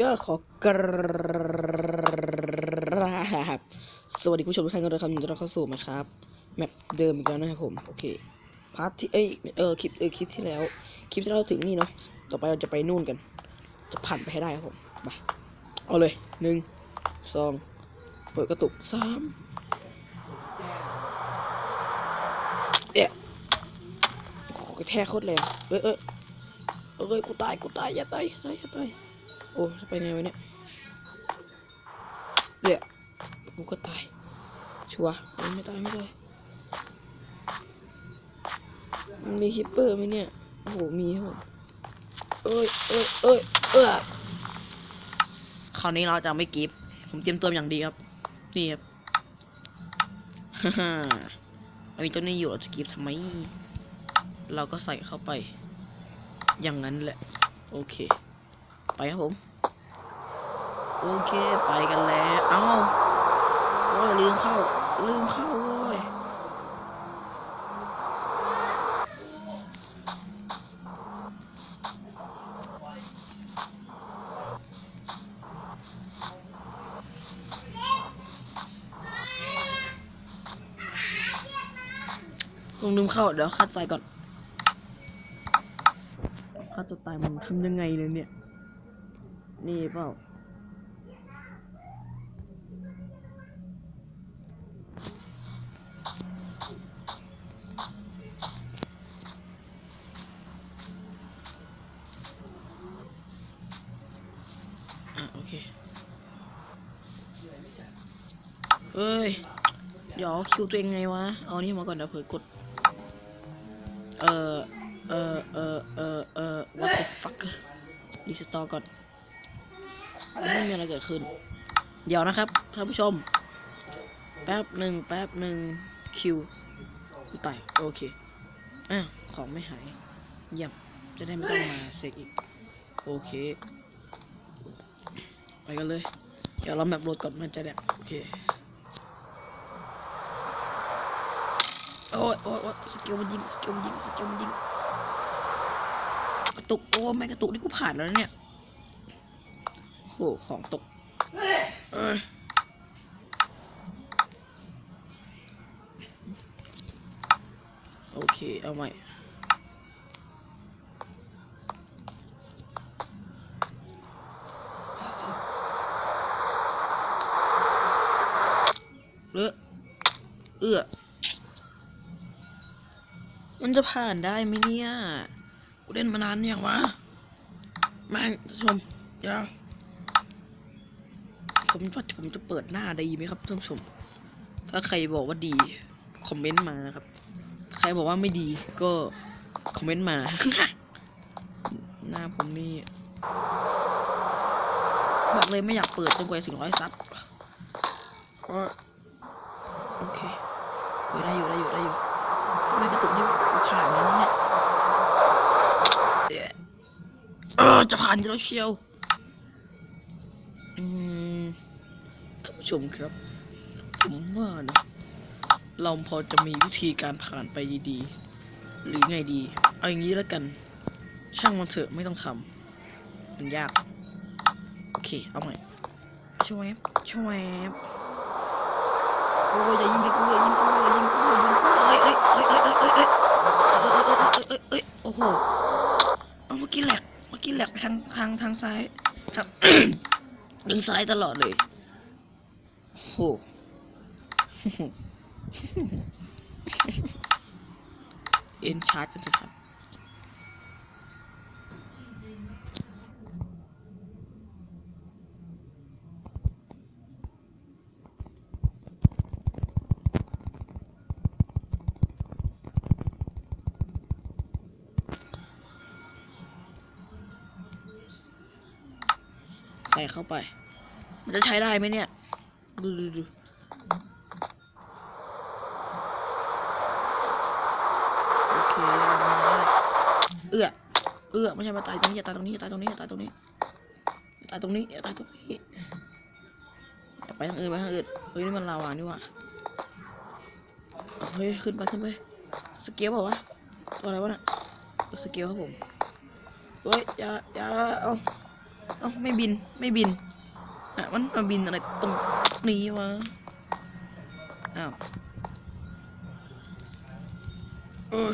ก็ขอกราบสวัสดีคุณผู้ชมทุกท่านกันด้วยครับยินดีต้อนรับเข้าสู่ไหมครับ แมปเดิมอีกแล้วนะครับผม โอเคพาร์ทที่เอ้ยเออคลิปเออคลิปที่แล้ว คลิปที่เราถึงนี่เนาะต่อไปเราจะไปนู่นกัน จะผ่านไปให้ได้ครับผมมาเอาเลยหนึ่งสองเปิดกระตุกสามเอ๊ะโอ้โหกระแทกโคตรแรงเอ้ยเอ้ยเอ้ยกูตายกูตายอย่าตายอย่าตายอย่าตาย โอ้จะไปไงวะเนี่ยเดี๋ยวกูก็ตาย ชัวร์ไม่ตายไม่ตายมันมีฮิปเปอร์ไหมเนี่ย โอ้โห มีครับผมเอ้ยเอ้ยเอ้ยเอ้ยคราวนี้เราจะไม่กิฟผมเตรียมตัวอย่างดีครับ นี่ครับฮ่าฮ่าเรามีเจ้านี้อยู่เราจะกิฟทำไม เราก็ใส่เข้าไป อย่างนั้นแหละ โอเค ไปครับผม โอเคไปกันแล้ว เอ้าโอ้ยลืมเข้า ลืมเข้าโว้ยลงลืมเข้า เดี๋ยวคัดใส่ก่อนค่าตัวตายมันทำยังไงเลยเนี่ย นี่เปล่า เอ้ย เดี๋ยวคิวตัวเองไงวะ เอานี่มาก่อนเดี๋ยวเผลอกด เออเออเออเออเออ what the fuck รีสตอร์ก่อนไม่มีอะไรเกิดขึ้น เดี๋ยวนะครับท่านผู้ชม แป๊บหนึ่งแป๊บหนึ่งคิวกูตายโอเคอะของไม่หายเยี่ยมจะได้ไม่ต้องมาเสกอีก โอเค ไปกันเลย เดี๋ยวเราแบบโหลดก่อนมันจะแดกโอเค โอ้ยโอ้ยโอ้ยสกิลมันยิงสกิลมันยิงสกิลมันยิงกระตุกโอ้ไม่กระตุกนี่กูผ่านแล้วเนี่ยโอ้ของตกเอ้ยโอเค เอาใหม่เออเอื้อ มันจะผ่านได้ไหมเนี่ย กูเล่นมานานยังวะแมงท่านชมเดี๋ยวผมว่าผมจะเปิดหน้าดีไหมครับท่านผู้ชม ถ้าใครบอกว่าดี คอมเมนต์มาครับ ใครบอกว่าไม่ดีก็ คอมเมนต์มา หน้าผมนี่บอกเลยไม่อยากเปิดจนกว่าถึงร้อยซับก็โอเคเฮ้ยได้อยู่ได้อยู่ได้อยู่ ไม่กระตุกนิ้วผ่านแล้วเนี่ยเออจะผ่านยู่แล้วเชียวอืมท่านผู้ชมครับ ผมว่านะเราพอจะมีวิธีการผ่านไปดีๆ หรือไงดี เอาอย่างนี้แล้วกัน ช่างมันเถอะไม่ต้องทำมันยาก โอเค เอาใหม่ช่วยช่วยโอ้ยอย่ายิงกูอย่ายิงกูอย่ายิงกูอย่ายิงกู เอ้ยเอ้ยเอ้ยเอ้ยเอ้ยเอ้ยโอ้โหเมื่อกี้แหลกเมื่อกี้แหลกไปทางทางทางซ้ายครับทางซ้ายตลอดเลยโอ้โหเอ็นชาร์จกันทุกคน เข้าไป มันจะใช้ได้ไหมเนี่ย ดูดูดูโอเคมาได้เอื้อเอื้อไม่ใช่มาตายตรงนี้อย่าตายตรงนี้อย่าตายตรงนี้อย่าตายตรงนี้อย่าตายตรงนี้อย่าตายตรงนี้อย่าไปทางอื่นไปทางอื่นเฮ้ยนี่มันลาวานี่หว่าเฮ้ยขึ้นไปขึ้นไปสเกลเปล่าวะตัวอะไรวะน่ะตัวสเกลครับผมเฮ้ยอย่าอย่าเอา อ้าไม่บินไม่บินอะมันมาบินอะไรตรงนี้วะอ้าวเออ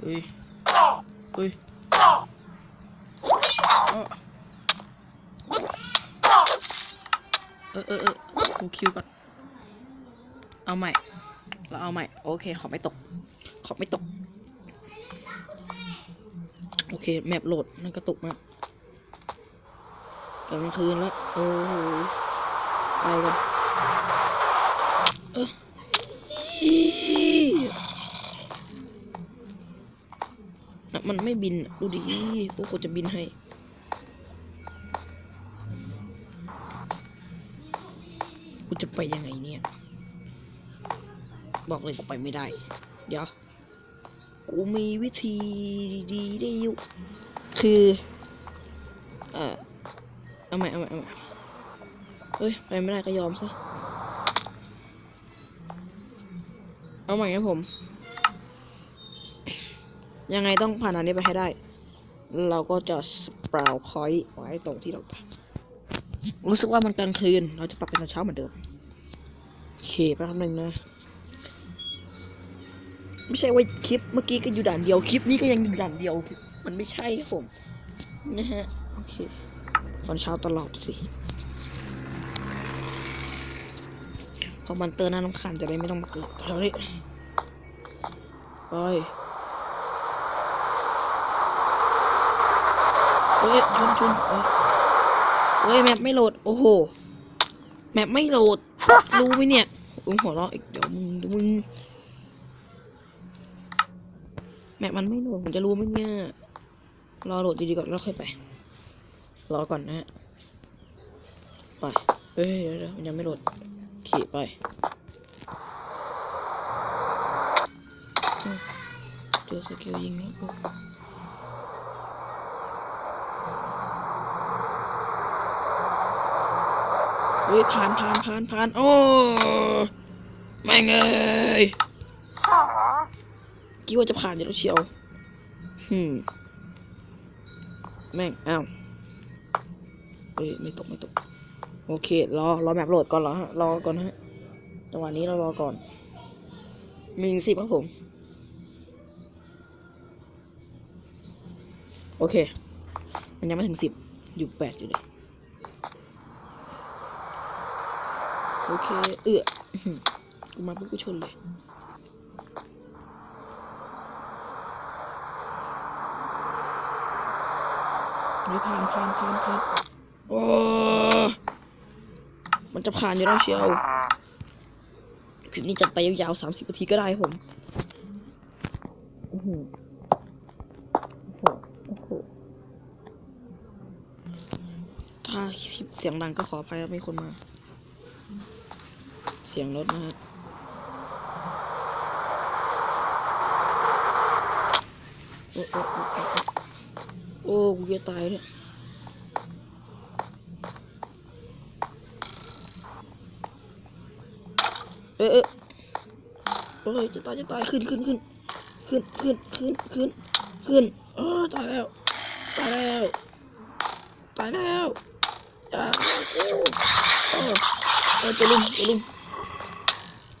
เฮ้ยเฮ้ยอ้อเออเออเออกูคิวก่อน เอาใหม่ เราเอาใหม่ โอเค ขอไม่ตก ขอไม่ตก โอเค แมปโหลดนั่นกระตุกมากกลางคืนแล้ว โอ้โห ไปกันเอออีน่ะมันไม่บิน ดูดิโอ้กูจะบินให้กูจะไปยังไงเนี่ย บอกเลยกูไปไม่ได้ เดี๋ยว กูมีวิธีดีๆได้อยู่คือ เอ่อเอาใหม่เอาใหม่เอาใหม่เฮ้ย ไปไม่ได้ก็ยอมซะ เอาใหม่ครับผม ยังไงต้องผ่านอันนี้ไปให้ได้ เราก็จะสปราวพอยไว้ตรงที่เรารู้สึกว่ามันกลางคืน เราจะปรับเป็นตอนเช้าเหมือนเดิม โอเคแป๊บนึงนะ ไม่ใช่ว่าคลิปเมื่อกี้ก็อยู่ด่านเดียวคลิปนี้ก็ยังอยู่ด่านเดียว มันไม่ใช่ครับผมนะฮะโอเคตอนเช้าตลอดสิพอมันเตอร์หน้าน้ำขันจะได้ไม่ต้องมาเกิดแถวนี้ไปเฮ้ยชนชนเอ้ยเฮ้ยแมปไม่โหลด โอ้โห แมปไม่โหลด รู้ไหมเนี่ยอุ้งหัวเราะอีกเดี๋ยวมึงเดี๋ยวมึง แมปมันไม่โหลดผมจะรู้ไหมเนี่ย รอโหลดดีๆก่อนแล้วค่อยไป รอก่อนนะฮะ ไปเฮ้ยเดี๋ยวเดี๋ยวมันยังไม่โหลด ขี่ไปเจอสกิลยิงแล้วกูเฮ้ยผ่านผ่านผ่านผ่านโอ้ ไม่งเอ้ย คิดว่าจะผ่านอยู่แล้วเชียวหืมแม่ง อ้าวเฮ้ยไม่ตกไม่ตก โอเค รอ รอแมปโหลดก่อนเหรอฮะ รอก่อนนะฮะ จังหวะนี้เรารอก่อน มีถึงสิบครับผม โอเค มันยังไม่ถึงสิบ อยู่แปดอยู่เลย โอเค เอื้ออื้อหือกูมาปุ๊บกูชนเลย ไม่ผ่านผ่านผ่านผ่านโอ้มันจะผ่านอยู่แล้วเชียวคลิปนี้จัดไปยาวๆสามสิบนาทีก็ได้ครับผมโอ้โหโอ้โหโอ้โหถ้าคลิปเสียงดังก็ขออภัยครับมีคนมา เสียงรถนะฮะโอ้โอ้โอ้โอ้โอ้ กูจะตายเนี่ยเออเออโอ้ยจะตายจะตายขึ้นขึ้นขึ้นขึ้นขึ้นขึ้นขึ้นขึ้นเออตายแล้ว ตายแล้ว ตายแล้วอย่าโอ้เออเออจะลุมจะลุม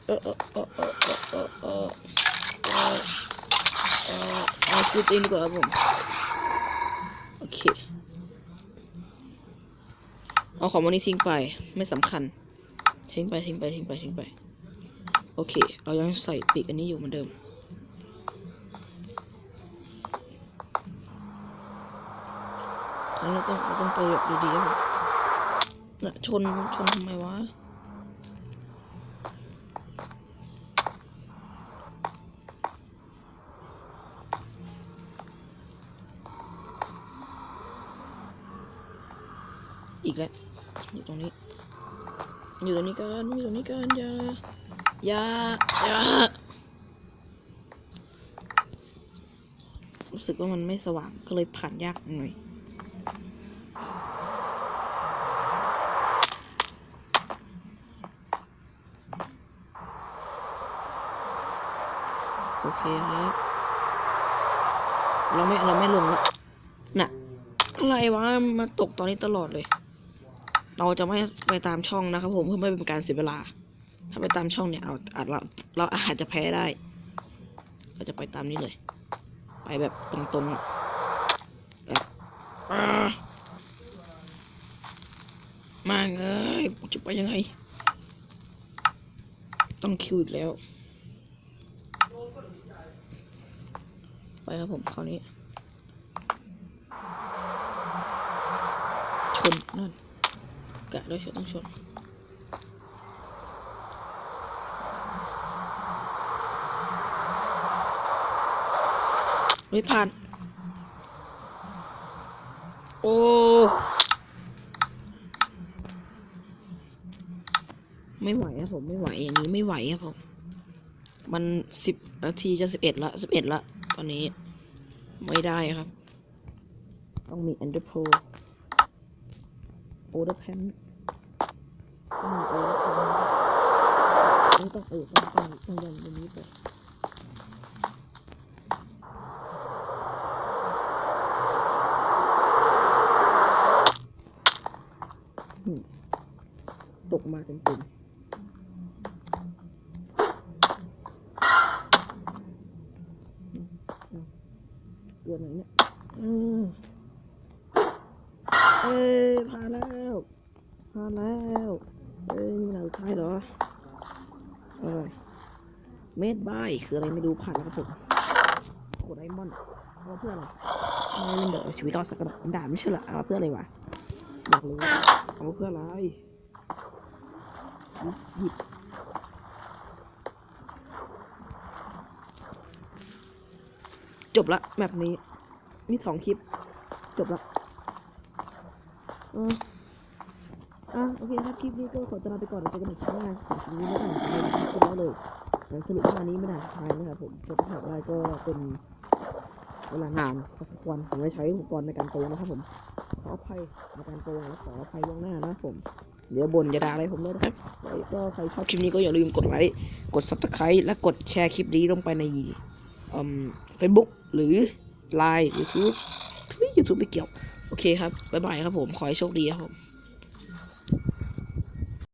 เออเออเออเออเออเออเออเออเออเอาคิดเองดีกว่าครับผม โอเค เอาของวันนี้ทิ้งไปไม่สำคัญ ทิ้งไปทิ้งไปทิ้งไปทิ้งไป โอเค เรายังใส่ปีกอันนี้อยู่เหมือนเดิมครั้งนี้เราต้องเราต้องไปแบบดีๆนะชนชนทำไมวะ อีกแล้ว อยู่ตรงนี้ อยู่ตรงนี้กันอยู่ตรงนี้กันอย่าอย่าอย่ารู้สึกว่ามันไม่สว่างก็เลยผ่านยากหน่อยโอเคครับ เราไม่ เราไม่ลงละน่ะ อะไรวะ มาตกตอนนี้ตลอดเลย เราจะไม่ไปตามช่องนะครับ ผมเพื่อไม่เป็นการเสียเวลา ถ้าไปตามช่องเนี่ยเราอาจเราเราอาจจะแพ้ได้เราจะไปตามนี้เลย ไปแบบตรงๆแบบมาเอ้ยกูจะไปยังไง ต้องคิวอีกแล้ว ไปครับผมคราวนี้ชนนั่น กะด้วยชนต้งชนไม่ผ่านโอ้ไม่ไหวครับผมไม่ไหวอย่างนี้ไม่ไหวครับผมมันสิบนาทีจะสิบเอ็ดละสิบเอ็ดละตอนนี้ ไม่ได้ครับ ต้องมี e n d e r p o โอเดอร์แพนต้องมีโอเดอร์แพนนี่ต้องเออต้องต้องต้องยันตรงนี้ไปอืมตกมาเต็มๆตัวไหนเนี่ยอืมเอ้ยผ่านแล้วผ่านแล้ว เอ้ยนี่มันอะไรท้ายเหรอเอ้ยเมดบาย คืออะไรไม่รู้ผ่านแล้วครับผมโคไดมอนด์เอาเพื่ออะไรไม่เล่นเดี๋ยวชีวิตรอดสักกระดาษด่าไม่ใช่เหรอเอาเพื่ออะไรวะอยากรู้เอาเพื่ออะไรหยิบหยิบจบละแบบนี้นี่สองคลิป จบละเอออะโอเคครับคลิปนี้ก็ขอตัวลาไปก่อนเดี๋ยวเจอกันอีกครั้งหน้าคลิปนี้ไม่ได้ถ่ายคลิปแล้วเลย สรุปว่านี้ไม่ได้ถ่ายนะครับผมจะถ่ายอะไรก็เป็นเวลางานพอสมควรผมไม่ใช้อุปกรณ์ในการโตนะครับผม ขออภัยในการโตและขออภัยล่วงหน้านะครับผม เดี๋ยวบนอย่าด่าอะไรผมเลยนะครับแล้วก็ใครชอบคลิปนี้ก็อย่าลืมกดไลค์ กด subscribe และกดแชร์คลิปนี้ลงไปในอืม Facebook หรือ Line YouTube ทุย YouTube ไม่เกี่ยว โอเคครับ บ๊ายบายครับผม ขอให้โชคดีครับผม